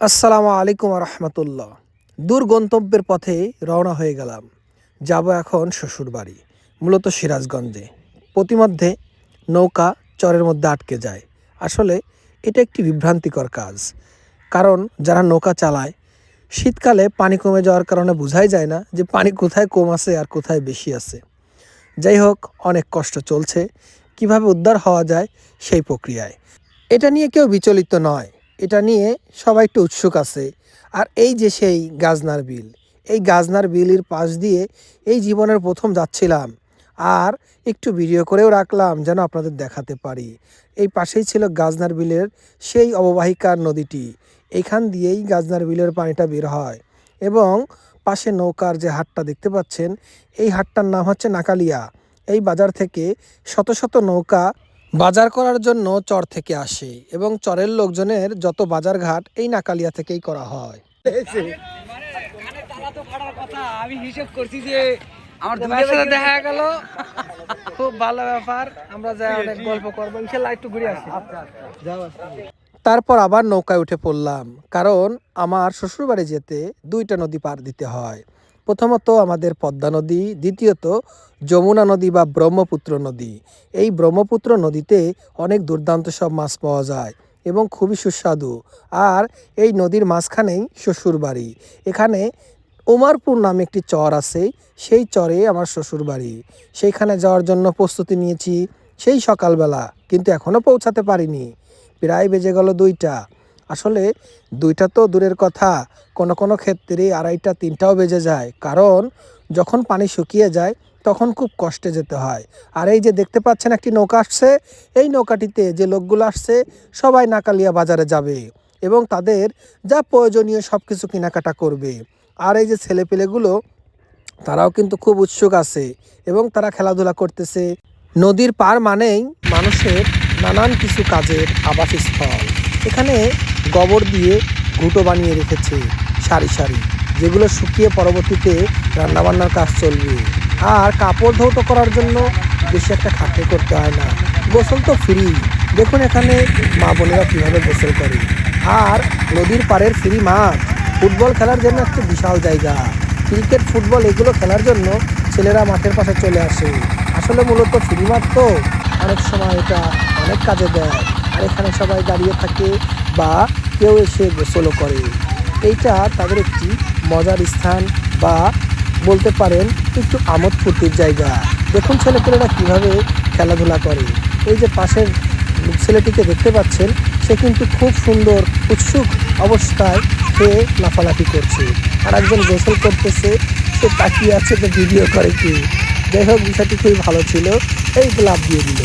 আসসালামু আলাইকুম রহমতুল্লাহ দূর গন্তব্যের পথে রওনা হয়ে গেলাম। যাব এখন শ্বশুরবাড়ি, মূলত সিরাজগঞ্জে। প্রতিমধ্যে নৌকা চরের মধ্যে আটকে যায়। আসলে এটা একটি বিভ্রান্তিকর কাজ। কারণ যারা নৌকা চালায়, শীতকালে পানি কমে যাওয়ার কারণে বোঝাই যায় না যে পানি কোথায় কম আছে আর কোথায় বেশি আছে। যাই হোক, অনেক কষ্ট চলছে। কীভাবে উদ্ধার হওয়া যায় সেই প্রক্রিয়ায়। এটা নিয়ে কেউ বিচলিত নয়। এটা নিয়ে সবাই একটু উৎসুক আছে। আর এই যে সেই গাজনার বিল, এই গাজনার বিলের পাশ দিয়ে এই জীবনের প্রথম যাচ্ছিলাম। আর একটু ভিডিও করেও রাখলাম যেন আপনাদের দেখাতে পারি। এই পাশেই ছিল গাজনার বিলের সেই অববাহিকার নদীটি। এইখান দিয়েই গাজনার বিলের পানিটা বের হয়। এবং পাশে নৌকার যে হাটটা দেখতে পাচ্ছেন, এই হাটটার নাম হচ্ছে নাকালিয়া। এই বাজার থেকে শত শত নৌকা বাজার করার জন্য চর থেকে আসে এবং চরের লোকজনের যত বাজার ঘাট এই নাকালিয়া থেকেই করা হয়। কানে তালা তো ফাটার কথা আমি হিসেব করছি যে আমার তোমার সাথে দেখা গেল খুব ভালো ব্যাপার। আমরা যাই অনেক গল্প করব ইনশাল্লাহ একটু ঘুরে আসি। তারপর আবার নৌকায় উঠে পড়লাম কারণ আমার শ্বশুরবাড়ি যেতে দুইটা নদী পার দিতে হয়। প্রথমত আমাদের পদ্মা নদী, দ্বিতীয়ত যমুনা নদী বা ব্রহ্মপুত্র নদী। এই ব্রহ্মপুত্র নদীতে অনেক দুর্দান্ত সব মাছ পাওয়া যায় এবং খুবই সুস্বাদু। আর এই নদীর মাঝখানেই শ্বশুরবাড়ি এখানে উমারপুর নামে একটি চর আছে, সেই চরে আমার শ্বশুর বাড়ি। সেইখানে যাওয়ার জন্য প্রস্তুতি নিয়েছি, সেই সকালবেলা, কিন্তু এখনও পৌঁছাতে পারিনি। প্রায় বেজে গেল দুইটা। আসলে দুইটা তো দূরের কথা। কোনো কোনো ক্ষেত্রে আড়াইটা, তিনটাও বেজে যায়। কারণ যখন পানি শুকিয়ে যায়, তখন খুব কষ্টে যেতে হয়। আর এই যে দেখতে পাচ্ছেন একটি নৌকা আসছে, এই নৌকাটিতে যে লোকগুলো আসছে, সবাই নাকালিয়া বাজারে যাবে এবং তাদের যা প্রয়োজনীয় সব কিছু কেনাকাটা করবে। আর এই যে ছেলেপেলেগুলো, তারাও কিন্তু খুব উৎসুক আছে এবং তারা খেলাধুলা করতেছে। নদীর পার মানেই মানুষের নানান কিছু কাজের আবাসস্থল। এখানে গোবর দিয়ে ঘুঁটো বানিয়ে রেখেছে সারি সারি, যেগুলো শুকিয়ে পরবর্তীতে রান্নাবান্নার কাজ চলবে। আর কাপড় ধৌত করার জন্য বেশি একটা খাটনি করতে হয় না। গোসল তো ফ্রি দেখুন এখানে মা বোনেরা কীভাবে গোসল করে। আর নদীর পাড়ের ফ্রি মাঠ। ফুটবল খেলার জন্য একটা বিশাল জায়গা। ক্রিকেট, ফুটবল এগুলো খেলার জন্য ছেলেরা মাঠের পাশে চলে আসে। আসলে মূলত ফ্রি মাঠ তো অনেক সময় এটা অনেক কাজে দেয়। এখানে সবাই দাঁড়িয়ে থাকে বা কেউ এসে গোসলও করে। এইটা তাদের একটি মজার স্থান বা বলতে পারেন একটু আমোদ ফুর্তির জায়গা। দেখুন ছেলেপেলেরা কীভাবে খেলাধুলা করে। এই যে পাশের ছেলেটিকে দেখতে পাচ্ছেন, সে কিন্তু খুব সুন্দর, উৎসুক অবস্থায় সে লাফালাফি করছে। আর একজন গোসল করতেছে, সে তাকিয়ে আছে তো ভিডিও করে কি? যাই হোক, বিষয়টি খুবই ভালো ছিল। এই লাভ দিয়ে দিল।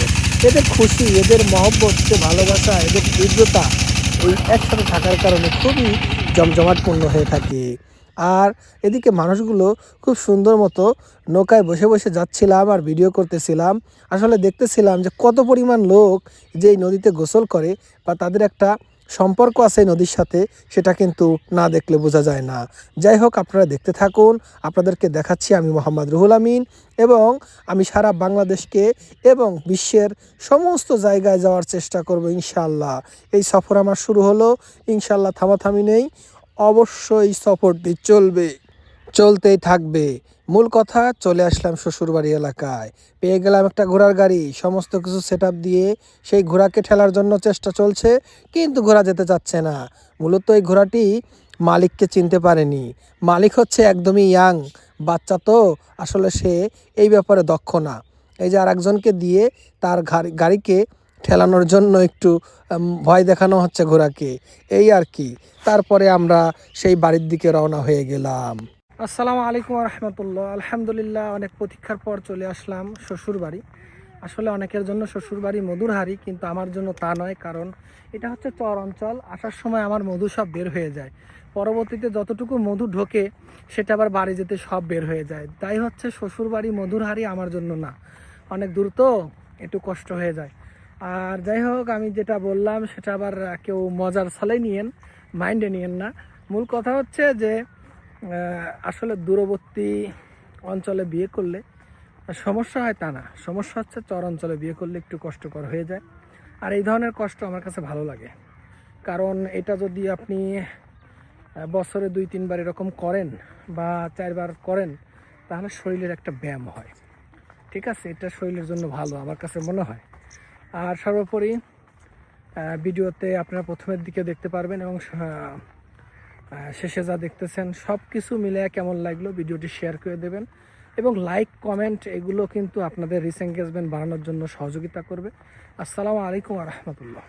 এদের খুশি, এদের মহব্বত যে ভালোবাসা, এদের তীব্রতা এই একসাথে থাকার কারণে খুবই জমজমাটপূর্ণ হয়ে থাকে। আর এদিকে মানুষগুলো খুব সুন্দর মতো নৌকায় বসে বসে যাচ্ছিলাম আর ভিডিও করতেছিলাম। আসলে দেখতেছিলাম যে কত পরিমাণ লোক যে এই নদীতে গোসল করে বা তাদের একটা সম্পর্ক আছে নদীর সাথে, সেটা কিন্তু না দেখলে বোঝা যায় না। যাই হোক, আপনারা দেখতে থাকুন, আপনাদেরকে দেখাচ্ছি আমি মোহাম্মদ রুহুল আমিন এবং আমি সারা বাংলাদেশকে এবং বিশ্বের সমস্ত জায়গায় যাওয়ার চেষ্টা করব ইনশাল্লাহ এই সফর আমার শুরু হলো ইনশাল্লাহ থামাথামি নেই, অবশ্যই সফরটি চলবে। চলতেই থাকবে। মূল কথা, চলে আসলাম শ্বশুরবাড়ি এলাকায়। পেয়ে গেলাম একটা ঘোড়ার গাড়ি। সমস্ত কিছু সেট দিয়ে সেই ঘোড়াকে ঠেলার জন্য চেষ্টা চলছে, কিন্তু ঘোড়া যেতে চাচ্ছে না। মূলত এই ঘোড়াটি মালিককে চিনতে পারেনি। মালিক হচ্ছে একদমই ইয়াং বাচ্চা তো, আসলে সে এই ব্যাপারে দক্ষ না। এই যে আর একজনকে দিয়ে তার গাড়িকে ঠেলানোর জন্য একটু ভয় দেখানো হচ্ছে ঘোড়াকে। এই আর কি। তারপরে আমরা সেই বাড়ির দিকে রওনা হয়ে গেলাম। আসসালামু আলাইকুম রহমতুল্লাহ। আলহামদুলিল্লাহ, অনেক প্রতীক্ষার পর চলে আসলাম শ্বশুর বাড়ি আসলে অনেকের জন্য শ্বশুর বাড়ি মধুর হাড়ি কিন্তু আমার জন্য তা নয়, কারণ এটা হচ্ছে চর অঞ্চল। আসার সময় আমার মধু সব বের হয়ে যায়। পরবর্তীতে যতটুকু মধু ঢোকে, সেটা আবার বাড়ি যেতে সব বের হয়ে যায়। তাই হচ্ছে শ্বশুর বাড়ি মধুর হাড়ি আমার জন্য না। অনেক দূর তো, একটু কষ্ট হয়ে যায়। আর যাই হোক, আমি যেটা বললাম, সেটা আবার কেউ মজার ছলে নিয়েন, মাইন্ডে নিয়েন না। মূল কথা হচ্ছে যে আসলে দূরবর্তী অঞ্চলে বিয়ে করলে সমস্যা হয় তা না। সমস্যা হচ্ছে চর অঞ্চলে বিয়ে করলে একটু কষ্টকর হয়ে যায়। আর এই ধরনের কষ্ট আমার কাছে ভালো লাগে। কারণ এটা যদি আপনি বছরে দুই, তিনবার এরকম করেন বা চারবার করেন, তাহলে শরীরের একটা ব্যায়াম হয়। ঠিক আছে? এটা শরীরের জন্য ভালো, আমার কাছে মনে হয়। আর সর্বোপরি ভিডিওতে আপনারা প্রথমের দিকে দেখতে পারবেন এবং শেষে যা দেখতেছেন সব কিছু মিলে কেমন লাগল ভিডিওটি শেয়ার করে দেবেন এবং লাইক কমেন্ট এগুলো কিন্তু আপনাদের রিস এঙ্গেজমেন্ট বাড়ানোর জন্য সহযোগিতা করবে। আসসালামু আলাইকুম রহমতুল্লাহ।